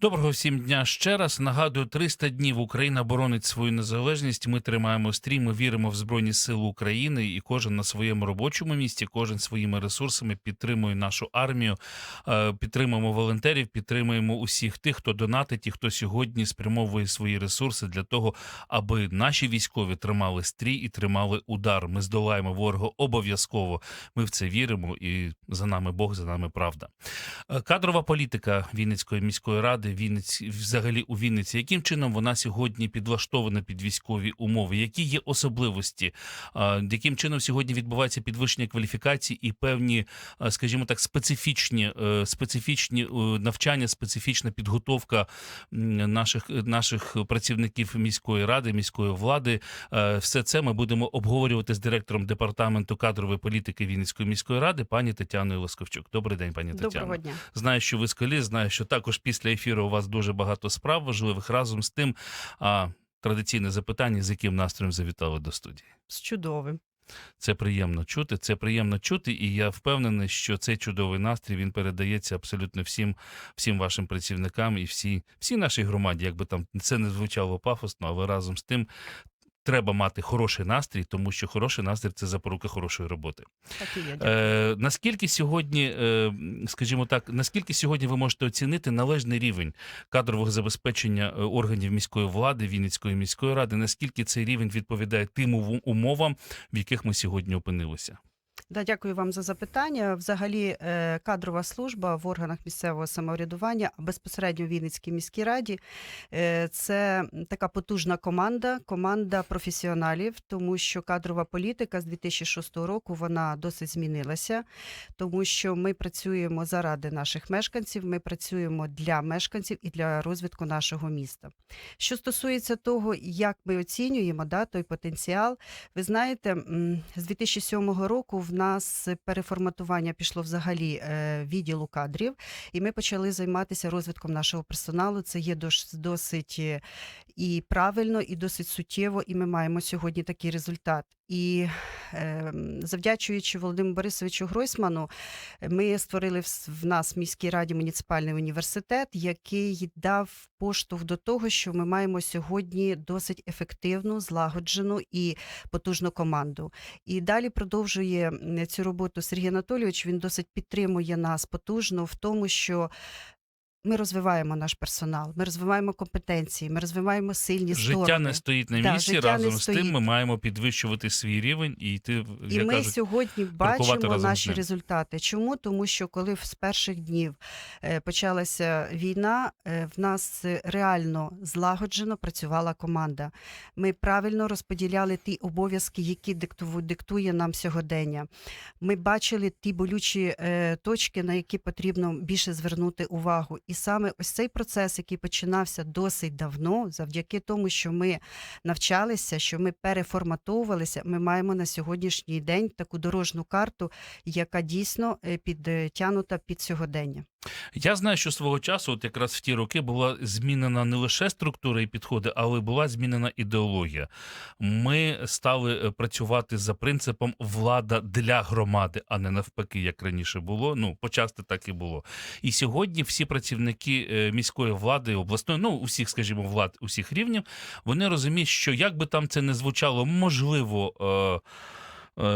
Доброго всім дня ще раз. Нагадую, 300 днів Україна боронить свою незалежність. Ми тримаємо стрій, ми віримо в Збройні Сили України, і кожен на своєму робочому місці, кожен своїми ресурсами підтримує нашу армію, е, підтримуємо волонтерів, підтримуємо усіх тих, хто донатить і хто сьогодні спрямовує свої ресурси для того, аби наші військові тримали стрій і тримали удар. Ми здолаємо ворога обов'язково. Ми в це віримо, і за нами Бог, за нами правда. Е, Кадрова політика Вінницької міської ради, Вінниці, взагалі у Вінниці, яким чином вона сьогодні підлаштована під військові умови? Які є особливості? Яким чином сьогодні відбувається підвищення кваліфікації і певні, скажімо так, специфічні, е, специфічні е, навчання, специфічна підготовка наших, наших працівників міської ради, міської влади? Е, Все це ми будемо обговорювати з директором департаменту кадрової політики Вінницької міської ради, пані Тетяною Лосковчук. Добрий день, пані Тетяно. Доброго дня. Знаю, що ви з коліс, знаю, що також після ефіру у вас дуже багато справ важливих. Разом з тим, а, традиційне запитання, з яким настроєм завітали до студії. З чудовим. Це приємно чути. Це приємно чути, і я впевнений, що цей чудовий настрій він передається абсолютно всім, всім вашим працівникам і всій, всій нашій громаді. Якби там це не звучало пафосно, але разом з тим. Треба мати хороший настрій, тому що хороший настрій це запорука хорошої роботи. Так і є. Е, наскільки сьогодні, е, скажімо так, наскільки сьогодні ви можете оцінити належний рівень кадрового забезпечення е, органів міської влади, Вінницької міської ради? Наскільки цей рівень відповідає тим умовам, в яких ми сьогодні опинилися? Да, дякую вам за запитання. Взагалі, е, кадрова служба в органах місцевого самоврядування, безпосередньо в Вінницькій міській раді, е, це така потужна команда, команда професіоналів, тому що кадрова політика з 2006 року вона досить змінилася, тому що ми працюємо заради наших мешканців, ми працюємо для мешканців і для розвитку нашого міста. Що стосується того, як ми оцінюємо да, той потенціал, ви знаєте, з 2007 року в нас переформатування пішло взагалі е, відділу кадрів, і ми почали займатися розвитком нашого персоналу. Це є досить е, і правильно, і досить суттєво, і ми маємо сьогодні такий результат. І е, завдячуючи Володимиру Борисовичу Гройсману, ми створили в нас в міській раді муніципальний університет, який дав поштовх до того, що ми маємо сьогодні досить ефективну, злагоджену і потужну команду. І далі продовжує цю роботу Сергій Анатолійович. Він досить підтримує нас потужно в тому, що ми розвиваємо наш персонал, ми розвиваємо компетенції, ми розвиваємо сильні Життя сторони. не стоїть на місці. життя не разом з тим ми маємо підвищувати свій рівень і йти, І ми кажуть, сьогодні бачимо наші результати. Чому? Тому що коли з перших днів е, почалася війна, е, в нас реально злагоджено працювала команда. Ми правильно розподіляли ті обов'язки, які диктує нам сьогодення. Ми бачили ті болючі е, точки, на які потрібно більше звернути увагу. І саме ось цей процес, який починався досить давно, завдяки тому, що ми навчалися, що ми переформатовувалися, ми маємо на сьогоднішній день таку дорожну карту, яка дійсно е, підтягнута під сьогодення. Я знаю, що свого часу, от якраз в ті роки, була змінена не лише структура і підходи, але була змінена ідеологія. Ми стали е, працювати за принципом влада для громади, а не навпаки, як раніше було. Ну, почасти так і було. І сьогодні всі працівники е, міської влади, обласної, ну усіх, скажімо, влад, усіх рівнів, вони розуміють, що як би там це не звучало, можливо. Е-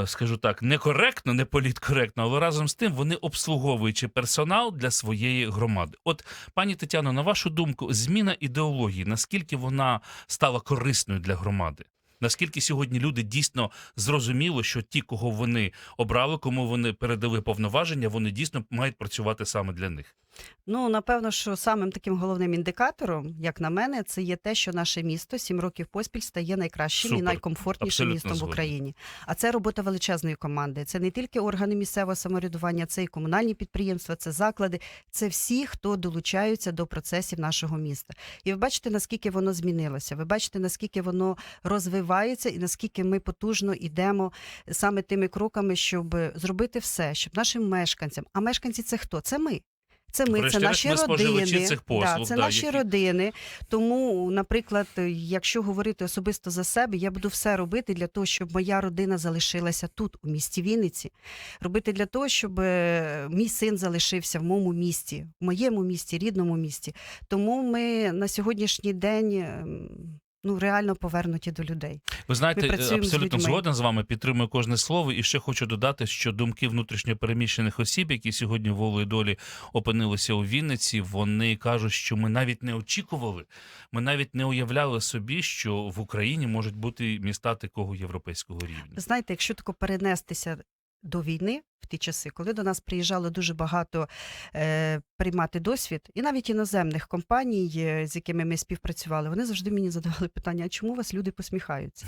скажу так, некоректно, не політкоректно, але разом з тим вони обслуговуючи персонал для своєї громади. От, пані Тетяно, на вашу думку, зміна ідеології, наскільки вона стала корисною для громади? Наскільки сьогодні люди дійсно зрозуміло, що ті, кого вони обрали, кому вони передали повноваження, вони дійсно мають працювати саме для них? Ну, напевно, що самим таким головним індикатором, як на мене, це є те, що наше місто сім років поспіль стає найкращим і найкомфортнішим Абсолютно містом в. Україні. А це робота величезної команди. Це не тільки органи місцевого самоврядування, це і комунальні підприємства, це заклади, це всі, хто долучаються до процесів нашого міста. І ви бачите, наскільки воно змінилося. Ви бачите, наскільки воно розвивається, і наскільки ми потужно йдемо саме тими кроками, щоб зробити все, щоб нашим мешканцям, а мешканці це хто? Це ми. Це ми, це наші ми родини. цих послуг, да, це да, наші які- родини. Тому, наприклад, якщо говорити особисто за себе, я буду все робити для того, щоб моя родина залишилася тут, у місті Вінниці. Робити для того, щоб е, мій син залишився в моєму місті, в моєму місті, рідному місті. Тому ми на сьогоднішній день. Ну, реально повернуті до людей. Ви знаєте, е, з абсолютно людьми. згоден з вами, підтримую кожне слово. І ще хочу додати, що думки внутрішньопереміщених осіб, які сьогодні волею долі опинилися у Вінниці, вони кажуть, що ми навіть не очікували, ми навіть не уявляли собі, що в Україні можуть бути міста такого європейського рівня. Знаєте, якщо тако перенестися до війни в ті часи, коли до нас приїжджало дуже багато е, приймати досвід, і навіть іноземних компаній, е, з якими ми співпрацювали, вони завжди мені задавали питання: а чому вас люди посміхаються?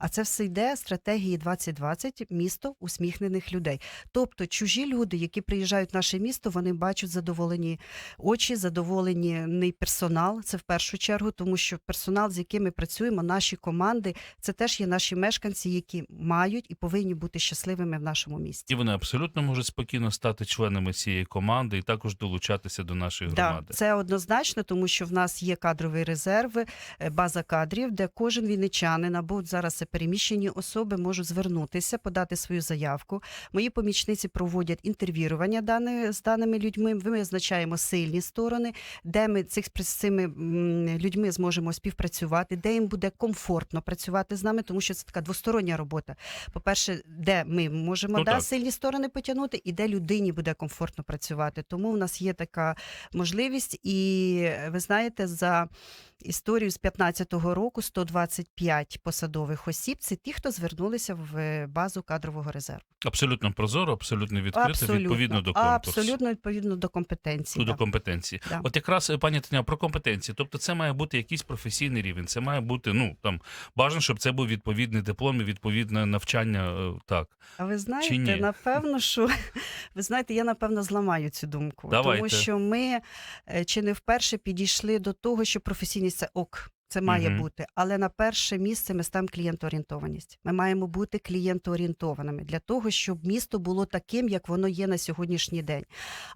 А це все йде стратегії 2020 місто усміхнених людей. Тобто чужі люди, які приїжджають в наше місто, вони бачать задоволені очі, задоволений персонал. Це в першу чергу, тому що персонал, з яким ми працюємо, наші команди, це теж є наші мешканці, які мають і повинні бути щасливими в нашому місті. І вони абсолютно можуть спокійно стати членами цієї команди і також долучатися до нашої Да, громади. це однозначно, тому що в нас є кадровий резерв, е, база кадрів, де кожен вінничанин або зараз це переміщені особи можуть звернутися, подати свою заявку. Мої помічниці проводять інтерв'ювання дани, з даними людьми. Ми визначаємо сильні сторони, де ми цих з цими людьми зможемо співпрацювати, де їм буде комфортно працювати з нами, тому що це така двостороння робота. По-перше, де ми можемо Ну, да, так. сильні сторони потягнути, і де людині буде комфортно працювати. Тому в нас є така можливість, і ви знаєте, за історію з 15-го року 125 посадових осіб це ті, хто звернулися в базу кадрового резерву. Абсолютно прозоро, абсолютно відкрито, відповідно до конкурсу. абсолютно відповідно до компетенції. до да. компетенції. Да. От якраз е, пані Таня, про компетенції. Тобто, це має бути якийсь професійний рівень. Це має бути ну там бажано, щоб це був відповідний диплом і відповідне навчання. е, Так А ви знаєте, напевно, що ви знаєте, я напевно зламаю цю думку, Давайте. тому що ми е, чи не вперше підійшли до того, що професійність це ок. Це має Мгм. бути, але на перше місце ми ставимо клієнтоорієнтованість. Ми маємо бути клієнтоорієнтованими для того, щоб місто було таким, як воно є на сьогоднішній день.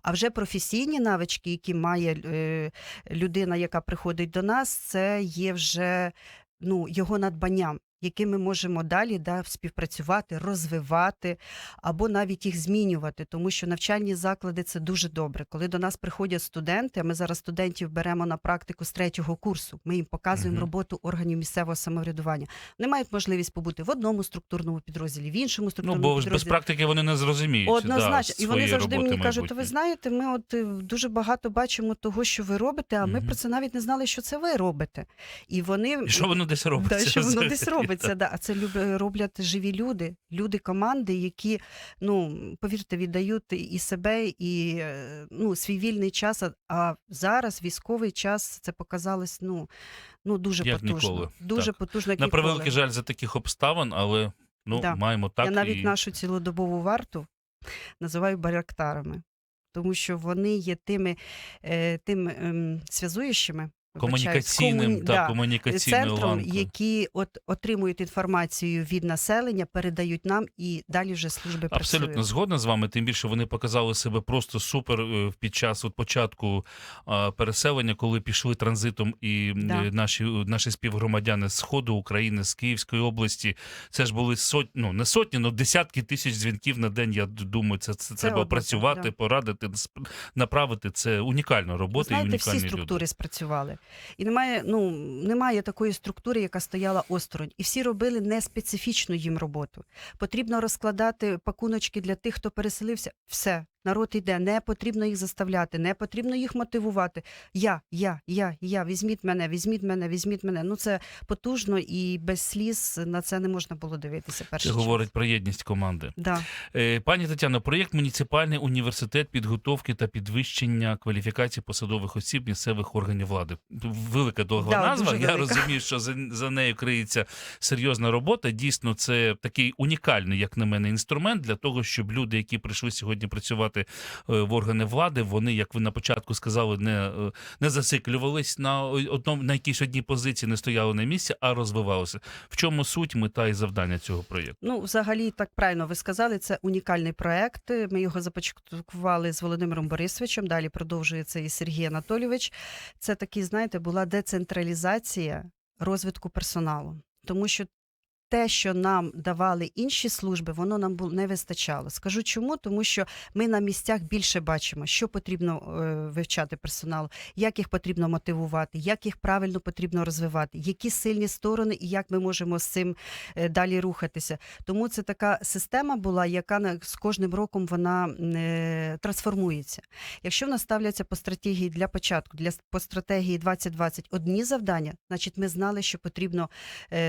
А вже професійні навички, які має е, людина, яка приходить до нас, це є вже ну, його надбанням, яким ми можемо далі да, співпрацювати, розвивати або навіть їх змінювати, тому що навчальні заклади це дуже добре. Коли до нас приходять студенти, а ми зараз студентів беремо на практику з третього курсу. Ми їм показуємо Мгм. роботу органів місцевого самоврядування. Вони мають можливість побути в одному структурному підрозділі, в іншому ну бо ж без практики вони не зрозуміють. Однозначно, да, і вони завжди мені кажуть: ви знаєте, ми от е, дуже багато бачимо того, що ви робите, а ми про це навіть не знали, що це ви робите. І вони І що воно десь робиться? Да, що воно десь робиться, да. а це роблять живі люди, люди команди, які, ну повірте, віддають і себе, і е, ну, свій вільний час. А- А зараз військовий час це показалось ну, ну дуже Як потужно. ніколи. Дуже Так. потужно, як На превеликий жаль за таких обставин, але ну Да. маємо так Я навіть і нашу цілодобову варту називаю барактарами, тому що вони є тими, е, тим ем, зв'язуючими. Комунікаційним комуні- та да, комунікаційною центром, ланкою. які от отримують інформацію від населення, передають нам і далі вже служби Абсолютно працюють. згодна з вами. Тим більше вони показали себе просто супер е, під час от початку переселення, коли пішли транзитом і Да. наші, наші співгромадяни з сходу України, з Київської області. Це ж були сотні, ну не сотні, але десятки тисяч дзвінків на день. Я думаю, це, це, треба одно, працювати, да. порадити, направити. Це унікальна робота і знаєте, всі структури люди. спрацювали. І немає, ну, немає такої структури, яка стояла осторонь. І всі робили не специфічну їм роботу. Потрібно розкладати пакуночки для тих, хто переселився. Все, народ йде, не потрібно їх заставляти, не потрібно їх мотивувати. Я, я, я, я, візьміть мене, візьміть мене, візьміть мене. Ну це потужно і без сліз на це не можна було дивитися. Час. говорить про єдність команди. Да. Е, Пані Тетяно, проєкт Муніципальний університет підготовки та підвищення кваліфікації посадових осіб місцевих органів влади. Велика довга Да, назва. Я велика. розумію, що за, за нею криється серйозна робота. Дійсно, це такий унікальний, як на мене, інструмент для того, щоб люди, які прийшли сьогодні працювати працювати е, в органи влади. Вони, як ви на початку сказали, не, е, не зациклювались на одному на якійсь одній позиції, не стояли на місці, а розвивалися. В чому суть, мета і завдання цього проєкту? Ну, взагалі, так правильно ви сказали, це унікальний проект. Ми його започаткували з Володимиром Борисовичем. Далі продовжується і Сергій Анатолійович. Це такі, знаєте, була децентралізація розвитку персоналу, тому що. Те, що нам давали інші служби, воно нам бу- не вистачало. Скажу чому, тому що ми на місцях більше бачимо, що потрібно е, вивчати персоналу, як їх потрібно мотивувати, як їх правильно потрібно розвивати, які сильні сторони і як ми можемо з цим е, далі рухатися. Тому це така система була, яка на- з кожним роком вона е, трансформується. Якщо в нас ставляться по стратегії для початку, для по стратегії 2020 одні завдання, значить ми знали, що потрібно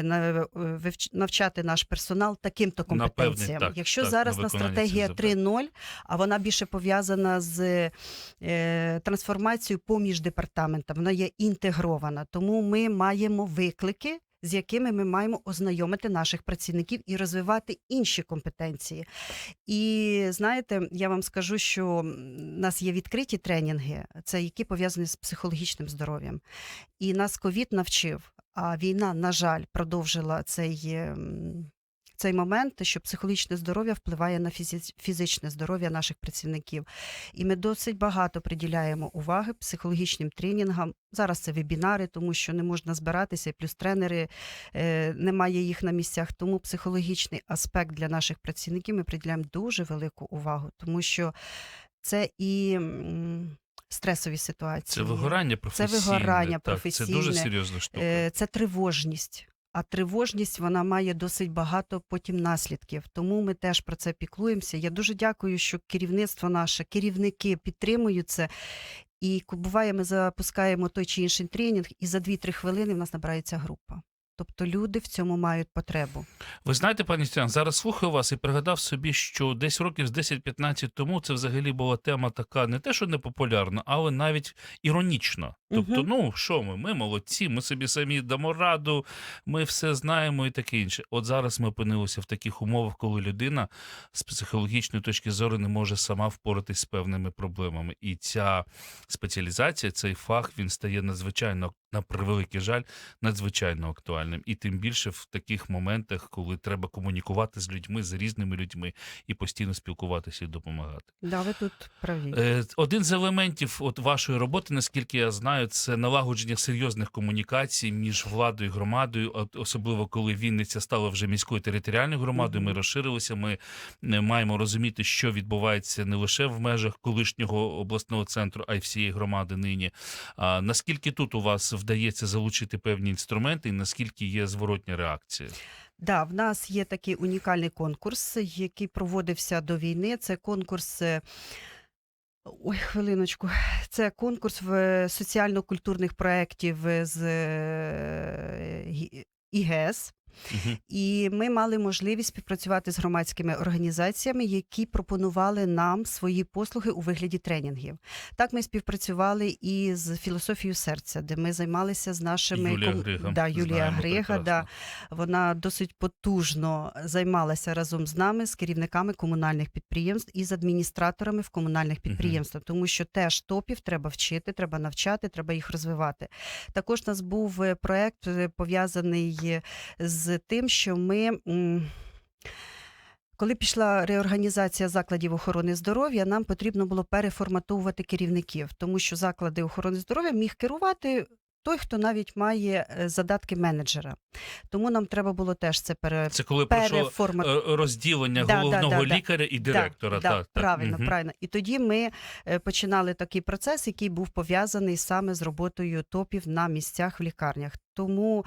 на- вивч- навчати наш персонал таким-то Напевне, компетенціям. так, Якщо так, зараз на на стратегія цих завдань. 3.0, а вона більше пов'язана з е, трансформацією поміж департаментами, вона є інтегрована. Тому ми маємо виклики. З якими ми маємо ознайомити наших працівників і розвивати інші компетенції. І знаєте, я вам скажу, що у нас є відкриті тренінги, це які пов'язані з психологічним здоров'ям. І нас ковід навчив, а війна, на жаль, продовжила цей. ем, Цей момент, що психологічне здоров'я впливає на фізичне здоров'я наших працівників. І ми досить багато приділяємо уваги психологічним тренінгам. Зараз це вебінари, тому що не можна збиратися, і плюс тренери е, немає їх на місцях. Тому психологічний аспект для наших працівників ми приділяємо дуже велику увагу, тому що це і стресові Це ситуації. вигорання професійне. вигорання так, Це дуже професійне. серйозна штука. Е, Це тривожність. А тривожність вона має досить багато потім наслідків. Тому ми теж про це піклуємося. Я дуже дякую, що керівництво наше, керівники підтримують це. І буває, ми запускаємо той чи інший тренінг, і за 2-3 хвилини в нас набирається група. Тобто люди в цьому мають потребу. Ви знаєте, пані Стян, зараз слухаю вас і пригадав собі, що десь років з 10-15 тому це взагалі була тема така не те, що не популярна, але навіть іронічна. Тобто, ну що ми, ми молодці, ми собі самі дамо раду, ми все знаємо і таке інше. От зараз ми опинилися в таких умовах, коли людина з психологічної точки зору не може сама впоратись з певними проблемами. І ця спеціалізація, цей фах, він стає надзвичайно на превеликий жаль, надзвичайно актуальним. І тим більше в таких моментах, коли треба комунікувати з людьми, з різними людьми і постійно спілкуватися і допомагати. Да, ви тут праві. Е, Один з елементів от вашої роботи, наскільки я знаю, це налагодження серйозних комунікацій між владою і громадою, особливо коли Вінниця стала вже міською територіальною громадою. Ми розширилися. Ми е, маємо розуміти, що відбувається не лише в межах колишнього обласного центру, а й всієї громади нині. А наскільки тут у вас вдається залучити певні інструменти, і наскільки є зворотня реакція? Да, в нас є такий унікальний конкурс, який проводився до війни. Це конкурс. Е, Ой, хвилиночку. Це конкурс в соціально-культурних проєктів з е, ІГС. Мгм. І ми мали можливість співпрацювати з громадськими організаціями, які пропонували нам свої послуги у вигляді тренінгів. Так, ми співпрацювали і з філософією серця, де ми займалися з нашими Юлія Грига. Да, Юлія знаємо Грига, да, вона досить потужно займалася разом з нами, з керівниками комунальних підприємств і з адміністраторами в комунальних підприємствах, тому що теж топів треба вчити, треба навчати, треба їх розвивати. Також у нас був е, проект е, пов'язаний е, з тим, що ми. Коли пішла реорганізація закладів охорони здоров'я, нам потрібно було переформатовувати керівників, тому що заклади охорони здоров'я міг керувати той, хто навіть має е, задатки менеджера. Тому нам треба було теж це пере... Це коли пройшло е, розділення Да, да, головного да, да. лікаря і директора. Да, так, так. правильно, Мгм. правильно. І тоді ми е, починали такий процес, який був пов'язаний саме з роботою топів на місцях в лікарнях. Тому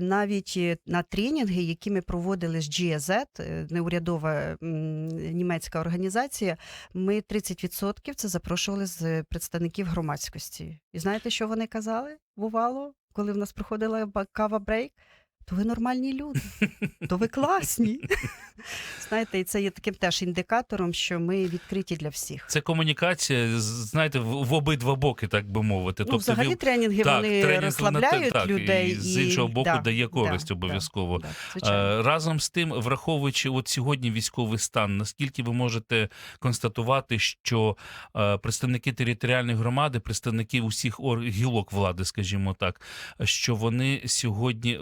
навіть е, на тренінги, які ми проводили з GIZ, е, неурядова німецька організація, ми 30% це запрошували з представників громадськості. І знаєте, що вони казали? Бувало, коли в нас проходила кава брейк? То ви нормальні люди, то ви класні. Знаєте, і це є таким теж індикатором, що ми відкриті для всіх. Це комунікація, знаєте, в, в обидва боки, так би мовити. Ну, взагалі він- тренінги так, вони тренінг на те- розслабляють так, людей. і з іншого боку да, дає користь да, обов'язково. Да. Е, Разом з тим, враховуючи от сьогодні військовий стан, наскільки ви можете констатувати, що е, представники територіальної громади, представники усіх гілок влади, скажімо так, що вони сьогодні е,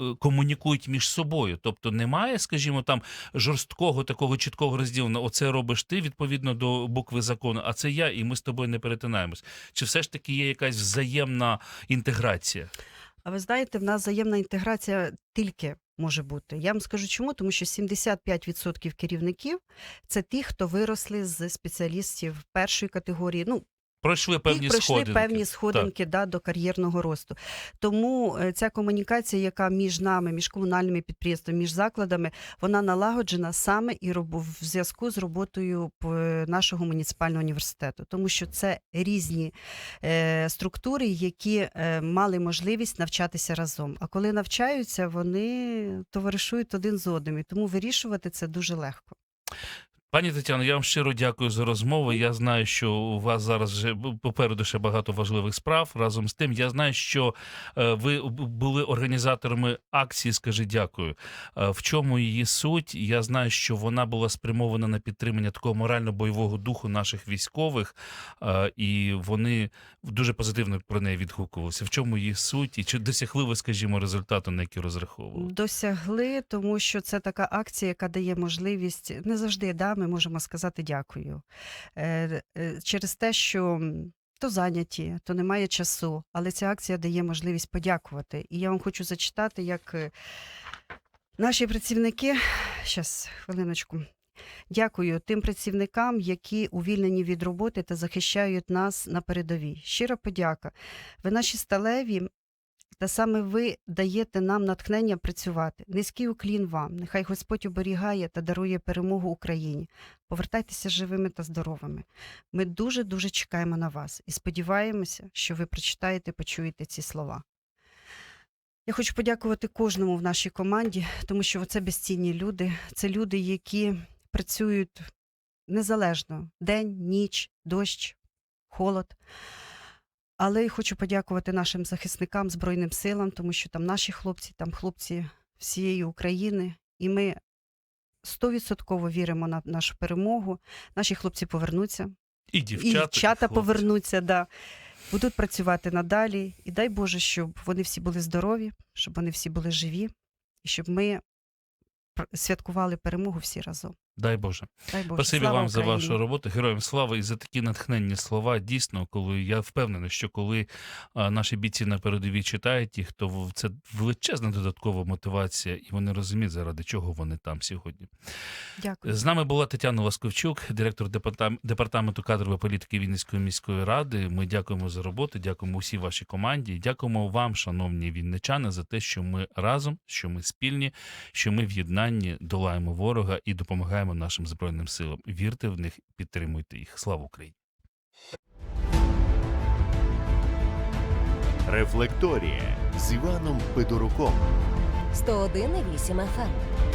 комунікують між собою, тобто немає, скажімо, там жорсткого такого чіткого розділення. Оце робиш ти відповідно до букви закону, а це я, і ми з тобою не перетинаємось. Чи все ж таки є якась взаємна інтеграція? А ви знаєте, в нас взаємна інтеграція тільки може бути. Я вам скажу чому, тому що 75% керівників це ті, хто виросли з спеціалістів першої категорії. Ну, Пройшли певні пройшли сходинки. певні сходинки да, до кар'єрного росту. Тому е, ця комунікація, яка між нами, між комунальними підприємствами, між закладами, вона налагоджена саме і в зв'язку з роботою нашого муніципального університету, тому що це різні е, структури, які е, мали можливість навчатися разом. А коли навчаються, вони товаришують один з одним, і тому вирішувати це дуже легко. Пані Тетяно, я вам щиро дякую за розмову. Я знаю, що у вас зараз вже попереду ще багато важливих справ. Разом з тим, я знаю, що е, ви були організаторами акції. Скажи дякую. Е, В чому її суть? Я знаю, що вона була спрямована на підтримання такого морально-бойового духу наших військових, е, і вони дуже позитивно про неї відгукувалися. В чому її суть? І чи досягли ви, скажімо, результату, на який розраховували? Досягли, тому що це така акція, яка дає можливість не завжди да, ми можемо сказати дякую. Е, е, через те, що то зайняті, то немає часу, але ця акція дає можливість подякувати. І я вам хочу зачитати, як е, наші працівники, щас, хвилиночку. Дякую тим працівникам, які увільнені від роботи та захищають нас на передовій. Щира подяка. Ви наші сталеві, та саме ви даєте нам натхнення працювати. Низький уклін вам. Нехай Господь оберігає та дарує перемогу Україні. Повертайтеся живими та здоровими. Ми дуже дуже чекаємо на вас і сподіваємося, що ви прочитаєте, почуєте ці слова. Я хочу подякувати кожному в нашій команді, тому що це безцінні люди. Це люди, які працюють незалежно день, ніч, дощ, холод. Але й хочу подякувати нашим захисникам, Збройним силам, тому що там наші хлопці, там хлопці всієї України, і ми стовідсотково віримо на нашу перемогу. Наші хлопці повернуться, І і дівчата, дівчата і повернуться. Да. Будуть працювати надалі. І дай Боже, щоб вони всі були здорові, щоб вони всі були живі, і щоб ми святкували перемогу всі разом. Дай Боже. Дай Боже. Спасибі Слава вам за вашу роботу. Героям слава і за такі натхненні слова. Дійсно, коли я впевнений, що коли а, наші бійці на передовій читають їх, то це величезна додаткова мотивація, і вони розуміють, заради чого вони там сьогодні. Дякую. З нами була Тетяна Ласковчук, директор департам- департаменту кадрової політики Вінницької міської ради. Ми дякуємо за роботу, дякуємо усій вашій команді. Дякуємо вам, шановні вінничани, за те, що ми разом, що ми спільні, що ми в єднанні долаємо ворога і допомагаємо нашим збройним силам. Вірте в них, підтримуйте їх. Слава Україні! Рефлекторія з Іваном Пидоруком. 101,8 FM.